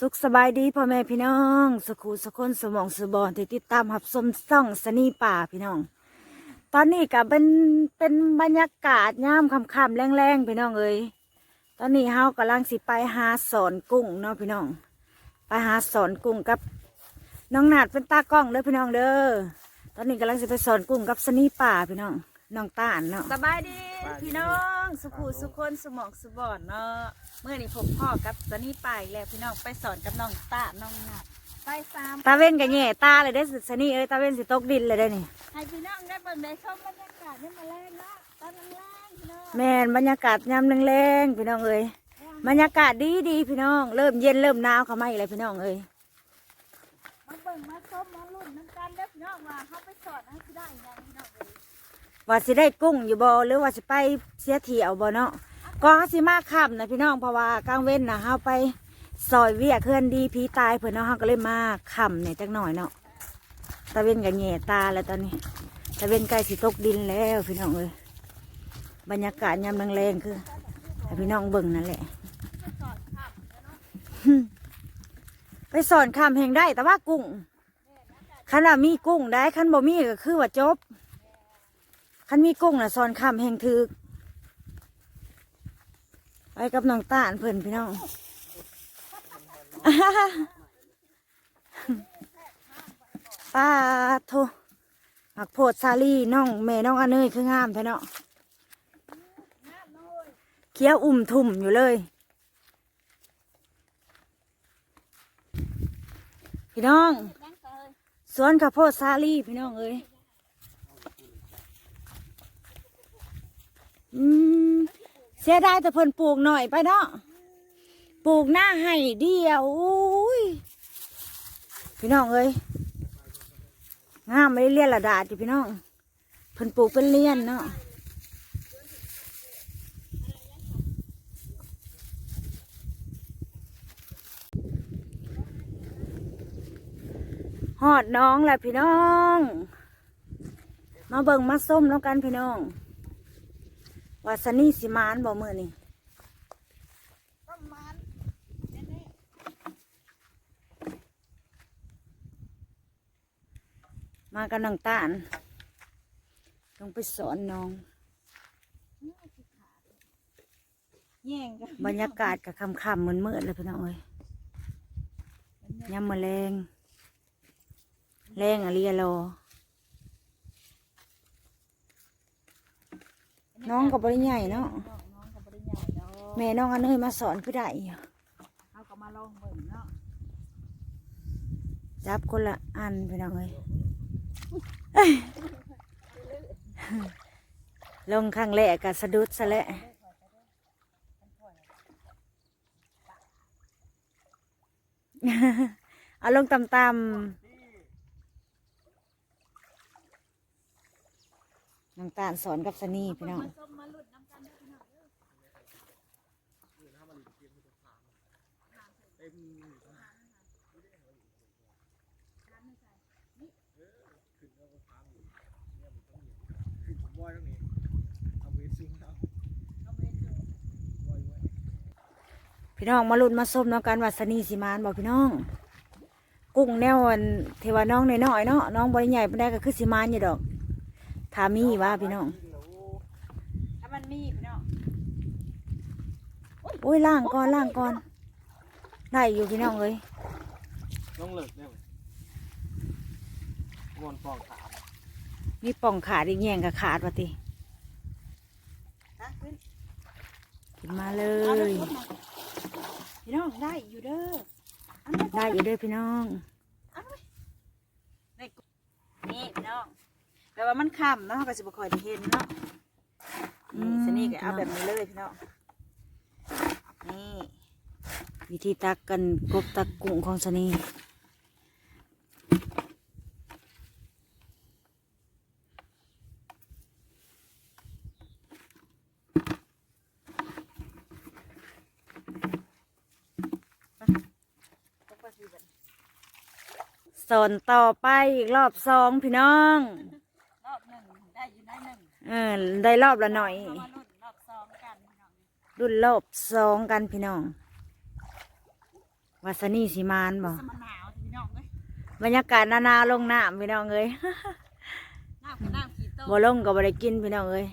สุขสบายดีพ่อแม่พี่น้อง สกูสคนสมองสบอนที่ติดตามหับสมซ่องสนีป่าพี่น้อง ตอนนี้ก็เป็นเป็นบรรยากาศย่ามค่ำๆแรงๆพี่น้องเอ้ยตอนนี้เฮากำลังสิไปหาสอนกุ้งเนาะพี่น้อง ไปหาสอนกุ้งกับน้องนาดเป็นตากล้องเด้อพี่น้องเด้อตอนนี้กำลังสิไปสอนกุ้งกับสนีป่าพี่น้อง น้องตาลเนาะสบายดีพี่น้องสุขูสุคนสมองสุบอนเนาะเมื่อนี้ผมพ่อกับสนีป่าอีกแล้วพี่น้องไปสอนกับน้องตาน้องนาดไปสามตาเว้นกับแง่ตาเลยได้อสนี่เอ้ยตาเว้นสิตกดินเลยได้อนี่ให้พี่น้องได้เบิ่งได้ชมบรรยากาศนี่มาแรงเนาะตอนแรงๆพี่น้องแม่นบรรยากาศยามแรงๆพี่น้องเอ้ยบรรยากาศดีดีๆพี่น้อง เริ่มเย็นเริ่มหนาวเข้ามาอีกแล้วพี่น้องเอ้ยมาเบิ่งมาชมมาลุ้นน้ำกันเด้อพี่น้องว่าเขาไปสอนให้สิได้ยังพี่น้องเอ้ย ว่าสิได้กุ้งอยู่บ่หรือว่าสิไปเสียเที่ยวบ่เนาะก็สิมาค่ำนะพี่น้องเพราะว่ากลางเว้นนะเฮาไปซอยเวียเคลื่อนดีผีตายเพิ่นเนาะเฮาก็เลยมาค่ำเนี่ยจักหน่อยเนาะตาเว้นกับแง่ตาแล้วตอนนี้ตาเว้นใกล้สิตกดินแล้วพี่น้องเอ้ยบรรยากาศยามแรงๆคือให้พี่น้องเบิ่งนั่นแหละไปสอนคำแห่งได้แต่ว่ากุ้งขันว่ามีกุ้งได้ขันบ่มีก็คือว่าจบ ขันมีกุ้งน่ะสอนคำแห่งถือไปกับน้องตาลเพิ่นพี่น้องป้าโทหักโพดซาลีน้องแม่น้องอันเนยคืองามแท้เนาะเคี้ยวอุ่มทุ่มอยู่เลย พี่น้อง สวนข้าวโพดซาลี่พี่น้องเอ้ย อืมเสียดายแต่เพิ่นปลูกหน่อยไปเนาะปลูกหน้าให้เดียวอุ้ยพี่น้องเอ้ยงามไม่ได้เลี้ยนระดาจิพี่น้องเพิ่นปลูกเป็นเลี้ยนเนาะหอดน้องแหละพี่น้อง มาเบิ่งมาส้มแล้วกันพี่น้อง วาสนี่สิมานบ่มือนี่ประมาณมากันน้องตาลต้องไปสอนน้องแย่งกันบรรยากาศกับคำคำๆเหมือนเมื่อเลยพี่น้องเอ้ยยำมะแรงแรงอะเรียรอ น้องกับบริใหญ่เนาะน้องน้องก็บ่ได้ใหญ่ดอกแม่น้องอันเนยมาสอนคือได้อยู่เขาก็มาลองเบิ่งเนาะจับคนละอันพี่น้องเอ้ยลงครั้งแรกก็สะดุดซะแล้วเอาลงต่ำๆ น้องตาลสอนกับสนี่พี่น้องมาชมมาลุ้นน้ำกันเด้อพี่น้องเด้ยพี่น้องมาลุ้นมาส้มน้องกันว่าสนี่สิมานบอกพี่น้อง กุ้งแนวนเทวาน้องในน้อยเนาะน้องบริใหญ่ปานใดก็คือสิมานอยู่ดอก ถามีว่าพี่น้องถ้ามันมีพี่น้องโอ้ยล่างก่อนล่างก่อนได้อยู่พี่น้องเลยต้องเลิกได้ไหมวนฟองขาวมีป่องขาดอีกแย่งกับขาดวะตินะขึ้นขึ้นมาเลเอาเด้อยพี่น้องได้อยู่เด้ออันนี้ได้อยู่เด้วยพี่น้องได้กุ้งนี่พี่น้องแปล ว่ามันค่ำเนาะเขาก็สิบ่ค่อยได้เห็นเนาะนี่สนี่ก็เอาแบบนี้เลยพี่น้องนี่วิธีตักกันกบตักกุ้งของสนีสอนต่อไปอีกรอบสองพี่น้อง รอบหนึ่งได้อยู่ได้หนึ่ง เออได้รอบละหน่อยเอามาลุ้นรอบสองกันพี่น้องรุ่นรอบสองกันพี่น้องวาสนีสีมานบ่สมันหนาวพี่น้องเอ้ยบรรยากาศนานาลงน้ำพี่น้องเอ้ย น้ำกับน้ำขีดโตบ่ลงก็บ่ได้กินพี่น้องเอ้ย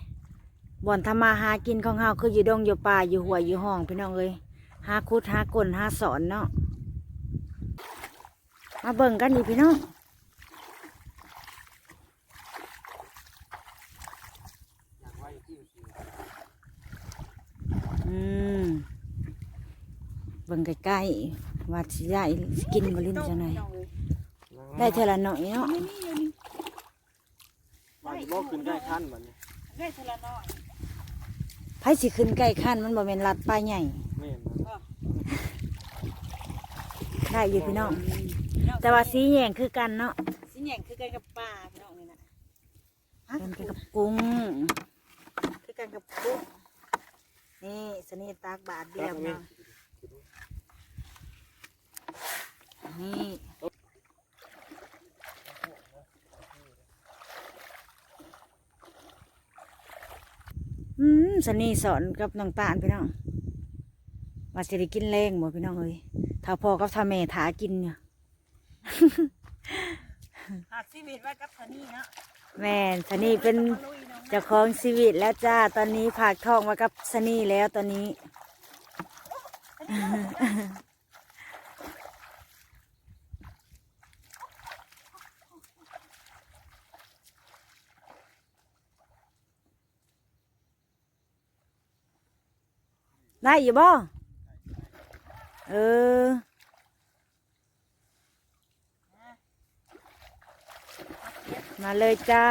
บ่อนทำมาหากินของเฮาคืออยู่ดงอยู่ป่าอยู่หัวยอยู่ห้องพี่น้องเอ้ยหาคุดหากลหาสอนเนาะมาเบิ่งกันดิพี่น้อง อยากไว้ที่จริง อืมเบิ่งใกล้ๆว่าสิได้กินบ่ลิ้นจังไดได้เท่าละหน่อยเนาะนี่นี่อยู่นี่วันนี้บอกขึ้นใกล้ขั้นมันเนี่ยได้เทาละน้อยไผสิขึ้นใกล้ขั้นมันบ่แม่นลัดป้ายใหญ่ไม่เห็นนะได้อยู่พี่น้องพี่น้อง แต่ว่าสีแยงคือกันเนาะสิแหย่งคือกันกับปลาพี่น้องนี่นะฮะเป็นกับกุ้ง คือกันกับกุ้งนี่สนิทตากบาทเดียวเนาะ นี่อืมสนี่สอนกับน้องตาลพี่น้องว่าสิได้กินแรงบ่พี่น้องเอ้ยถ้าพ่อกับถ้าแม่ถากินเนี่ยหาดชีวิตไว้กับสนี่เนาะแม่นสนี่เป็นมาลุยน้องเจ้าของชีวิตแล้วจ้าตอนนี้ผากท้องมากับสนี่แล้วตอนนี้ ได้อยู่บ่เออมาเลยจ้า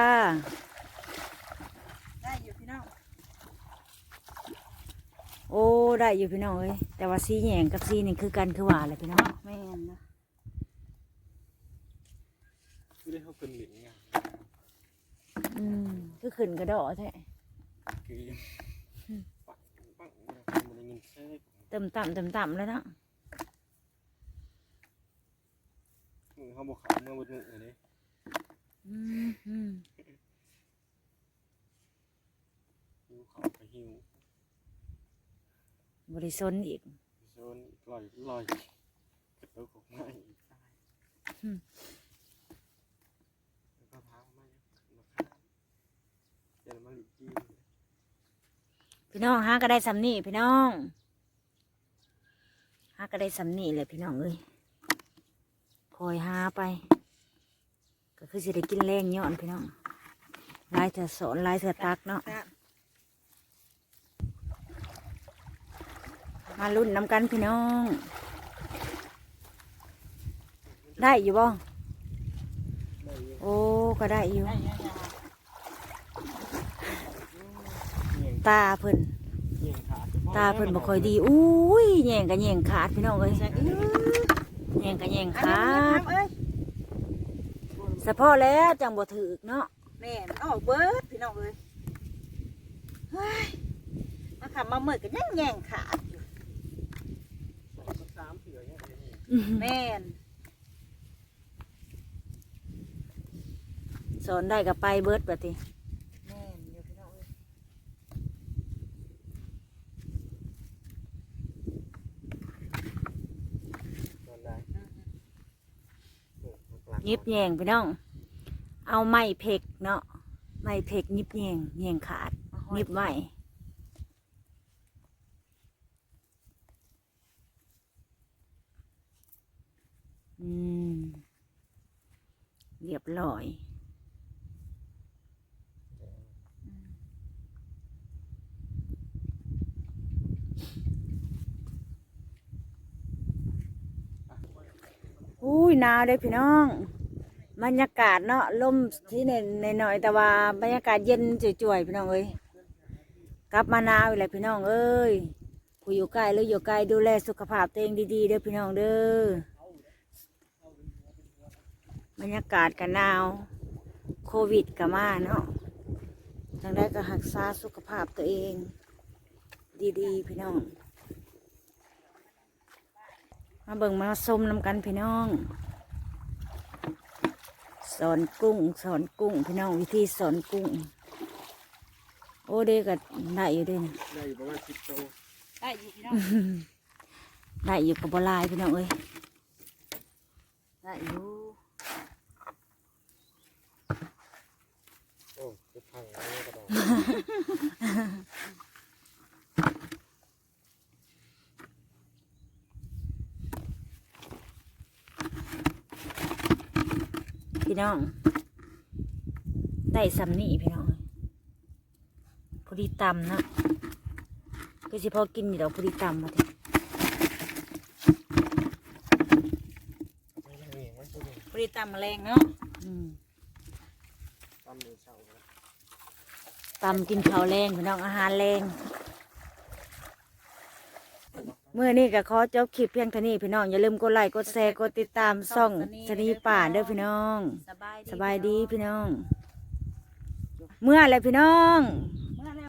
ได้อยู่พี่น้อง โอ้ ได้อยู่พี่น้องเอ้ย แต่ว่าสีแหยงกับสีนี่คือกันคือว่าเลยพี่น้องแม่นนะไม่ได้เขาขึ้นหลิงไงอืม คือขึ้นกระโดดแท้ คือปังปังมันได้ เงินใช้เติมต่ำเติมต่ำแล้วเนาะมือเขาบอกเขาเมื่อบนมือเลยอืมอืมหิวเขาไปหิวบริสนอีกโซนลอยลอยกระตุกออกมาอีกตายแล้วก็พามามาฆ่าเดี๋ยวมาหลีกกี้พี่น้องหาก็ได้สำนี่พี่น้องหาก็ได้สำนี่เลยพี่น้องเอ้ยคอยหาไป ก็คือสิได้กินแรงย้อนพี่น้องลายเธอสอนลายเธอตักเนาะจ้ะมาลุ้นน้ำกันพี่น้อง ได้อยู่บ่ได้เยอะโอ้ก็ได้อยู่ได้ยังจ้ะเงี้ยงตาเพิ่นเงี้ยงขา ตาเพิ่นบ่ค่อยดีอุ้ยแย่งกันแย่งขาดพี่น้องเอ้ยใส่อื้อแย่งกันแย่งอันขานี้ดเอ้ยเฉพาะแล้วจังบ่ถึกเนาะแม่นออกเบิดพี่น้องเอ้ยเฮ้ยมาขับมาเมื่อกันยังแย่งขาดอยู่สามเสือเนี่ยแม่นสอนได้ก็ไปเบิดบัดนี้ แม่นอยู่พี่น้องเอ้ย ตอนได้ ยิบแยงพี่น้อง เอาไม้เพกเนาะไม้เพกยิบแยงแยงขาดยิบไว้อืมเรียบร้อย อุ้ ยหนาวเด้พี่น้องบรรยากาศเนาะลมที่ในในหน่อยแต่ว่าบรรยากาศเย็นจ่วยๆพี่น้องเอ้ยกลับมาหนาวอีกแล้วพี่น้องเอ้ยผู้อยู่ใกล้หรืออยู่ไกลดูแลสุขภาพตัวเองดีๆเด้อพี่น้องเด้อบรรยากาศกันหนาวโควิดก็มาเนาะจังได้ก็รักษาสุขภาพตัวเอง ดีๆ พี่น้อง มาเบิ่งมาส้มน้ำกันพี่น้อง สอนกุ้ง สอนกุ้งพี่น้องวิธีสอนกุ้ง โอ้เด็กก็ได้อยู่เด้วยได้อยู่ประมาณสิบโตได้อยู่พี่น้องได้อยู่กับบหลายพี่น้องเอ้ยได้อยู่โอ้จะพังแล้วเนี่ยกระดอง พี่น้อง ได้สำนี่พี่น้องเอ้ยพอดีตำนะก็สิพอกินอยู่ดอกพอดีตำมาทีไม่ได้เองไม่ใช่เองพอดีตำแมลงเนาะตำมือเช้าแล้วตำกินข้าวแรงพี่น้องอาหารแรง เมื่อนี้ก็ขอจบคลิปเพียงเท่านี้พี่น้องอย่าลืมกดไลค์กดแชร์กดติดตามซ่องสนีป่าเด้อพี่น้อง สบายดีพี่น้อง เมื่อไรพี่น้อง